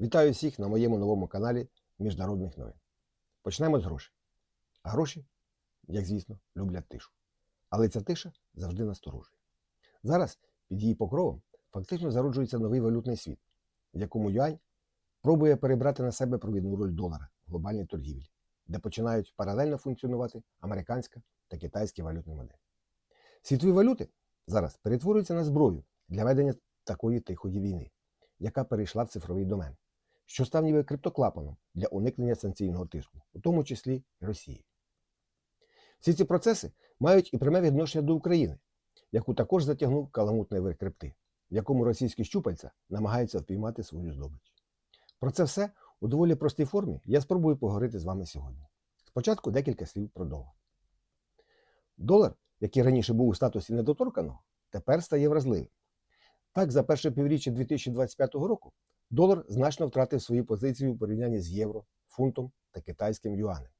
Вітаю всіх на моєму новому каналі Міжнародних новин. Почнемо з грошей. А гроші, як звісно, люблять тишу. Але ця тиша завжди насторожує. Зараз під її покровом фактично зароджується новий валютний світ, в якому юань пробує перебрати на себе провідну роль долара в глобальній торгівлі, де починають паралельно функціонувати американська та китайські валютні моделі. Світові валюти зараз перетворюються на зброю для ведення такої тихої війни, яка перейшла в цифровий домен, що став ніби криптоклапаном для уникнення санкційного тиску, у тому числі Росії. Всі ці процеси мають і пряме відношення до України, яку також затягнув каламутний вир крипти, в якому російські щупальця намагаються впіймати свою здобич. Про це все у доволі простій формі я спробую поговорити з вами сьогодні. Спочатку декілька слів про долар. Долар, який раніше був у статусі недоторканого, тепер стає вразливим. Так, за перше півріччя 2025 року долар значно втратив свою позицію у порівнянні з євро, фунтом та китайським юанем.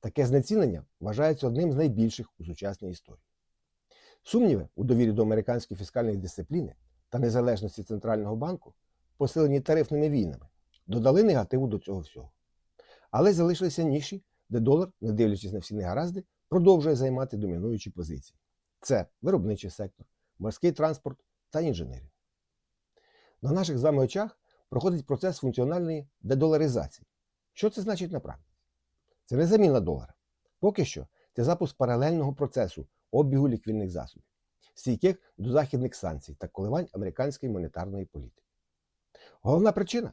Таке знецінення вважається одним з найбільших у сучасній історії. Сумніви у довірі до американської фіскальної дисципліни та незалежності центрального банку, посилені тарифними війнами, додали негативу до цього всього. Але залишилися ніші, де долар, не дивлячись на всі негаразди, продовжує займати домінуючі позиції. Це виробничий сектор, морський транспорт та інженерія. На наших з вами очах проходить процес функціональної дедоларизації. Що це значить на практиці? Це не заміна долара. Поки що це запуск паралельного процесу обігу ліквідних засобів, стійких до західних санкцій та коливань американської монетарної політики. Головна причина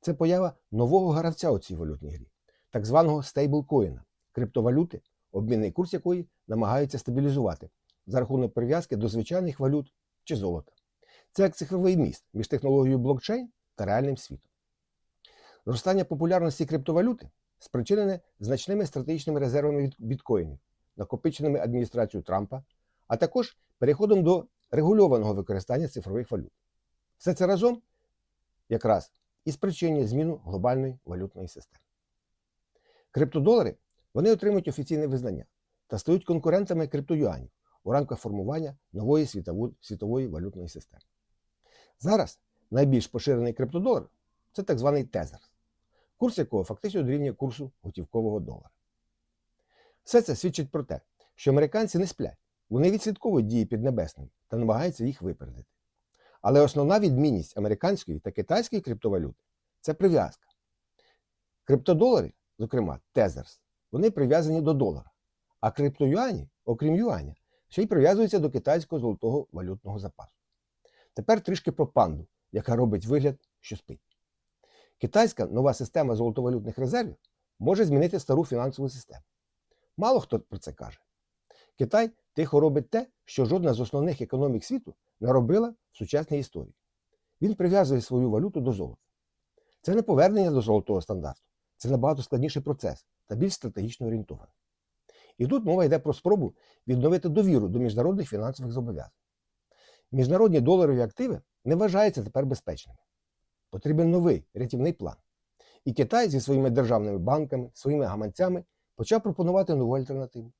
це поява нового гравця у цій валютній грі, так званого стейблкоїна, криптовалюти, обмінний курс якої намагаються стабілізувати за рахунок прив'язки до звичайних валют чи золота. Це як цифровий міст між технологією блокчейн та реальним світом. Зростання популярності криптовалюти спричинене значними стратегічними резервами від біткоїнів, накопиченими адміністрацією Трампа, а також переходом до регульованого використання цифрових валют. Все це разом якраз і спричинює зміну глобальної валютної системи. Криптодолари вони отримують офіційне визнання та стають конкурентами криптоюанів у рамках формування нової світової, валютної системи. Зараз найбільш поширений криптодолар це так званий тезер, курс якого фактично дорівнює курсу готівкового долара. Все це свідчить про те, що американці не сплять, вони відслідковують дії Піднебесної та намагаються їх випередити. Але основна відмінність американської та китайської криптовалюти це прив'язка. Криптодолари, зокрема тезерс, вони прив'язані до долара, а криптоюані, окрім юаня, ще й прив'язуються до китайського золотого валютного запасу. Тепер трішки про панду, яка робить вигляд, що спить. Китайська нова система золотовалютних резервів може змінити стару фінансову систему. Мало хто про це каже. Китай тихо робить те, що жодна з основних економік світу не робила в сучасній історії. Він прив'язує свою валюту до золота. Це не повернення до золотого стандарту, це набагато складніший процес та більш стратегічно орієнтований. І тут мова йде про спробу відновити довіру до міжнародних фінансових зобов'язань. Міжнародні доларові активи не вважаються тепер безпечними. Потрібен новий рятівний план. І Китай зі своїми державними банками, своїми гаманцями почав пропонувати нову альтернативу.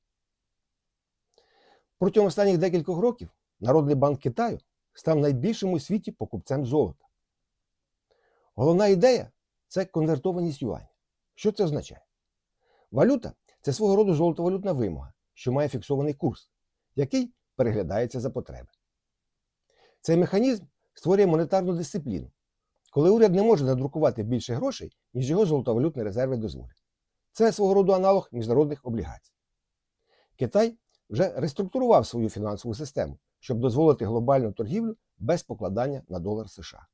Протягом останніх декількох років Народний банк Китаю став найбільшим у світі покупцем золота. Головна ідея це конвертованість юаня. Що це означає? Валюта це свого роду золотовалютна вимога, що має фіксований курс, який переглядається за потреби. Цей механізм створює монетарну дисципліну, коли уряд не може надрукувати більше грошей, ніж його золотовалютні резерви дозволять. Це свого роду аналог міжнародних облігацій. Китай вже реструктурував свою фінансову систему, щоб дозволити глобальну торгівлю без покладання на долар США.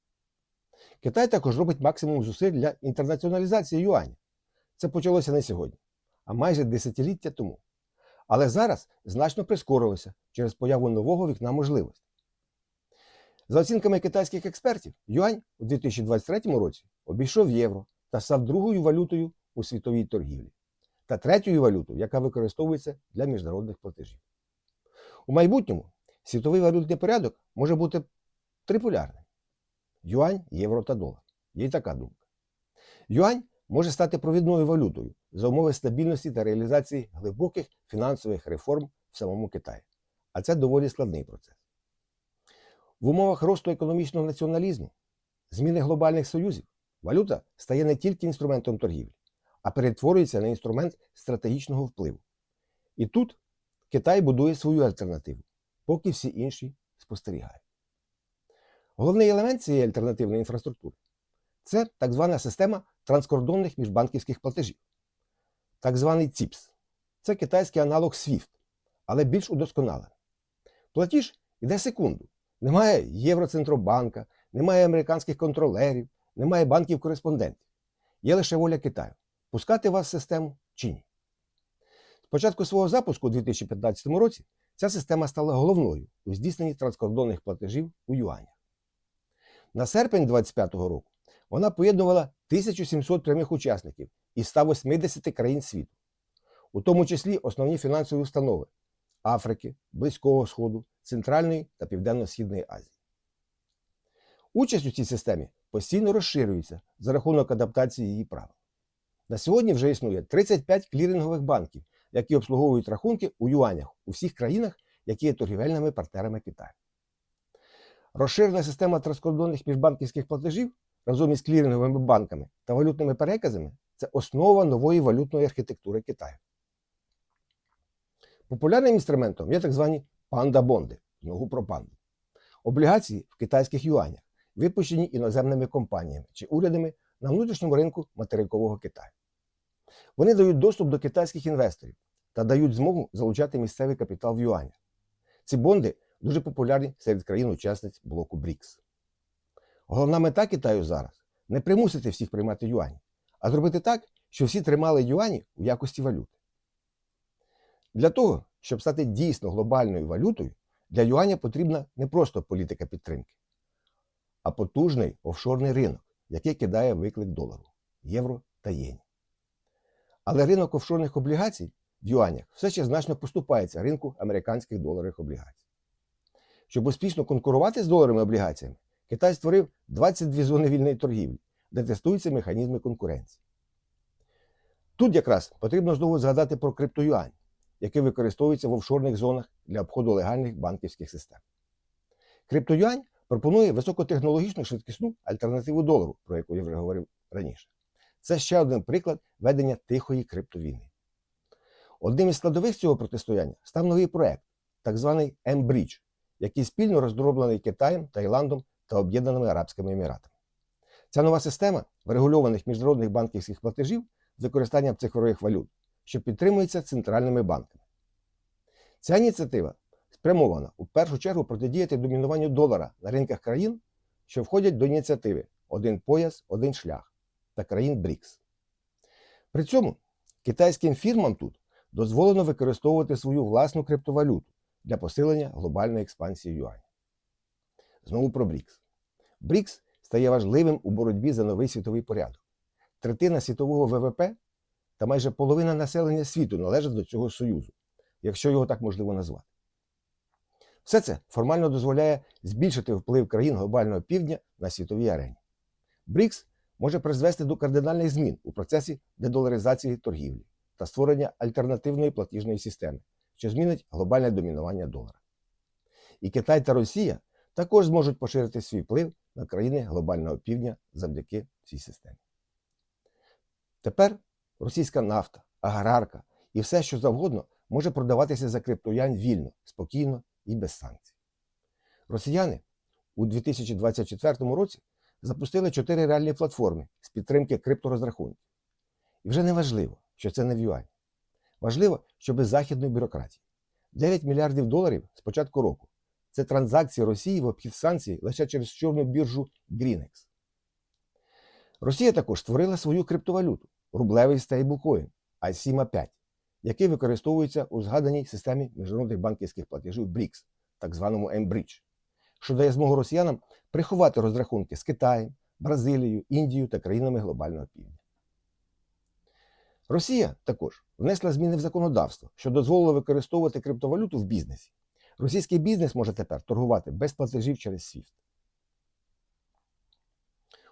Китай також робить максимум зусиль для інтернаціоналізації юаня. Це почалося не сьогодні, а майже десятиліття тому. Але зараз значно прискорилося через появу нового вікна можливостей. За оцінками китайських експертів, юань у 2023 році обійшов євро та став другою валютою у світовій торгівлі та третьою валютою, яка використовується для міжнародних платежів. У майбутньому світовий валютний порядок може бути триполярним: юань, євро та долар. Є й така думка. Юань може стати провідною валютою за умови стабільності та реалізації глибоких фінансових реформ в самому Китаї. А це доволі складний процес. В умовах росту економічного націоналізму, зміни глобальних союзів валюта стає не тільки інструментом торгівлі, а перетворюється на інструмент стратегічного впливу. І тут Китай будує свою альтернативу, поки всі інші спостерігають. Головний елемент цієї альтернативної інфраструктури це так звана система транскордонних міжбанківських платежів, так званий ЦІПС. Це китайський аналог SWIFT, але більш удосконалений. Платіж іде секунду. Немає Євроцентробанка, немає американських контролерів, немає банків-кореспондентів. Є лише воля Китаю пускати вас в систему чи ні. З початку свого запуску у 2015 році ця система стала головною у здійсненні транскордонних платежів у юанях. На серпень 2025 року вона поєднувала 1700 прямих учасників із 180 країн світу, у тому числі основні фінансові установи Африки, Близького Сходу, Центральної та Південно-Східної Азії. Участь у цій системі постійно розширюється за рахунок адаптації її правил. На сьогодні вже існує 35 клірингових банків, які обслуговують рахунки у юанях у всіх країнах, які є торгівельними партнерами Китаю. Розширена система транскордонних міжбанківських платежів разом із кліринговими банками та валютними переказами це основа нової валютної архітектури Китаю. Популярним інструментом є так звані панда-бонди, знову про панду. Облігації в китайських юанях, випущені іноземними компаніями чи урядами на внутрішньому ринку материкового Китаю. Вони дають доступ до китайських інвесторів та дають змогу залучати місцевий капітал в юанях. Ці бонди дуже популярні серед країн-учасниць блоку БРІКС. Головна мета Китаю зараз не примусити всіх приймати юані, а зробити так, щоб всі тримали юані у якості валюти. Для того, щоб стати дійсно глобальною валютою, для юаня потрібна не просто політика підтримки, а потужний офшорний ринок, який кидає виклик долару, євро та єні. Але ринок офшорних облігацій в юанях все ще значно поступається ринку американських доларових облігацій. Щоб успішно конкурувати з доларовими облігаціями, Китай створив 22 зони вільної торгівлі, де тестуються механізми конкуренції. Тут якраз потрібно знову згадати про криптоюань, який використовується в офшорних зонах для обходу легальних банківських систем. Криптоюань пропонує високотехнологічну швидкісну альтернативу долару, про яку я вже говорив раніше. Це ще один приклад ведення тихої криптовійни. Одним із складових цього протистояння став новий проект, так званий M-Bridge, який спільно роздроблений Китаєм, Таїландом та Об'єднаними Арабськими Еміратами. Ця нова система врегульованих міжнародних банківських платежів з використанням цифрових валют, що підтримується центральними банками. Ця ініціатива спрямована у першу чергу протидіяти домінуванню долара на ринках країн, що входять до ініціативи Один пояс, один шлях та країн БРІКС. При цьому китайським фірмам тут дозволено використовувати свою власну криптовалюту для посилення глобальної експансії юаня. Знову про БРІКС. БРІКС стає важливим у боротьбі за новий світовий порядок. Третина світового ВВП та майже половина населення світу належать до цього союзу, якщо його так можливо назвати. Все це формально дозволяє збільшити вплив країн глобального півдня на світовій арені. БРІКС може призвести до кардинальних змін у процесі дедоларизації торгівлі та створення альтернативної платіжної системи, що змінить глобальне домінування долара. І Китай та Росія також зможуть поширити свій вплив на країни глобального півдня завдяки цій системі. Тепер російська нафта, аграрка і все, що завгодно, може продаватися за криптоянь вільно, спокійно і без санкцій. Росіяни у 2024 році запустили чотири реальні платформи з підтримки крипторозрахунків. І вже не важливо, що це не в юані. Важливо, що без західної бюрократії. 9 мільярдів доларів з початку року це транзакції Росії в обхід санкцій лише через чорну біржу Greenex. Росія також створила свою криптовалюту рублевий стейблкоін ICMA 5, який використовується у згаданій системі міжнародних банківських платежів BRICS, так званому M-Bridge, що дає змогу росіянам приховати розрахунки з Китаєм, Бразилією, Індією та країнами глобального півдня. Росія також внесла зміни в законодавство, що дозволило використовувати криптовалюту в бізнесі. Російський бізнес може тепер торгувати без платежів через SWIFT.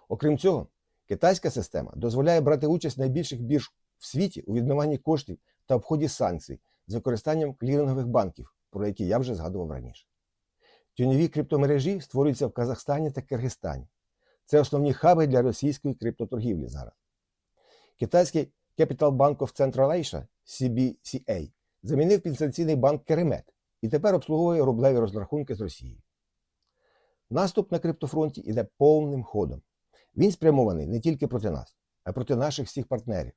Окрім цього, китайська система дозволяє брати участь найбільших бірж в світі у відмиванні коштів та обході санкцій з використанням клірингових банків, про які я вже згадував раніше. Тюньові криптомережі створюються в Казахстані та Киргизстані. це основні хаби для російської криптоторгівлі зараз. Китайський Capital Bank of Central Asia CBCA замінив підстанційний банк Керемет і тепер обслуговує рублеві розрахунки з Росією. Наступ на криптофронті йде повним ходом. Він спрямований не тільки проти нас, а проти наших всіх партнерів.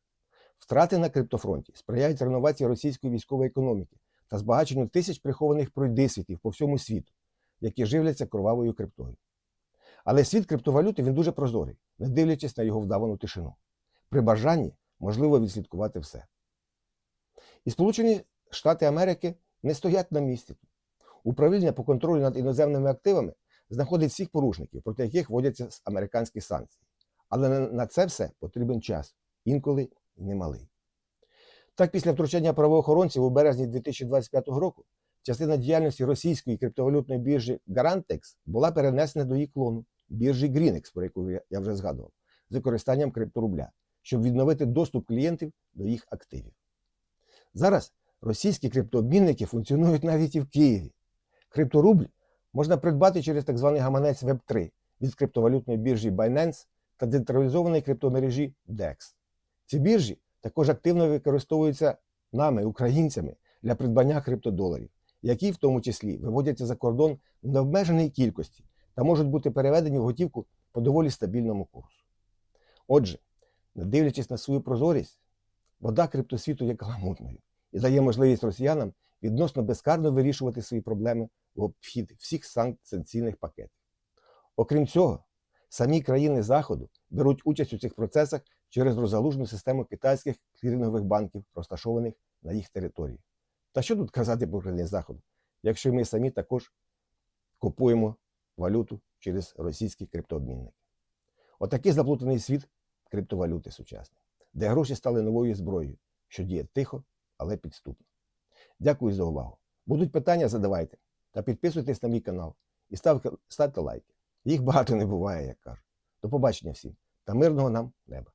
Втрати на криптофронті сприяють реновації російської військової економіки та збагаченню тисяч прихованих пройдисвітів по всьому світу, які живляться кровавою криптою. Але світ криптовалюти він дуже прозорий, не дивлячись на його вдавану тишину. При бажанні можливо відслідкувати все. І Сполучені Штати Америки не стоять на місці. Управління по контролю над іноземними активами знаходить всіх порушників, проти яких вводяться американські санкції. Але на- це все потрібен час, інколи немалий. Так, після втручання правоохоронців у березні 2025 року частина діяльності російської криптовалютної біржі Garantex була перенесена до її клону біржі Greenex, про яку я вже згадував, з використанням крипторубля, щоб відновити доступ клієнтів до їх активів. Зараз російські криптообмінники функціонують навіть і в Києві. Крипторубль можна придбати через так званий гаманець Web3 від криптовалютної біржі Binance та децентралізованої криптомережі DEX. Ці біржі також активно використовуються нами, українцями, для придбання криптодоларів, які в тому числі виводяться за кордон в необмеженій кількості та можуть бути переведені в готівку по доволі стабільному курсу. Отже, не дивлячись на свою прозорість, вода криптосвіту є каламутною і дає можливість росіянам відносно безкарно вирішувати свої проблеми в обхід всіх санкційних пакетів. Окрім цього, самі країни Заходу беруть участь у цих процесах через розгалужену систему китайських клірингових банків, розташованих на їх території. Та що тут казати про країни Заходу, якщо ми самі також купуємо валюту через російські криптообмінники? Отакий заплутаний світ криптовалюти сучасний, де гроші стали новою зброєю, що діє тихо, але підступно. Дякую за увагу. Будуть питання, задавайте та підписуйтесь на мій канал і ставте, ставте лайки. Їх багато не буває, як кажуть. До побачення всім та мирного нам неба.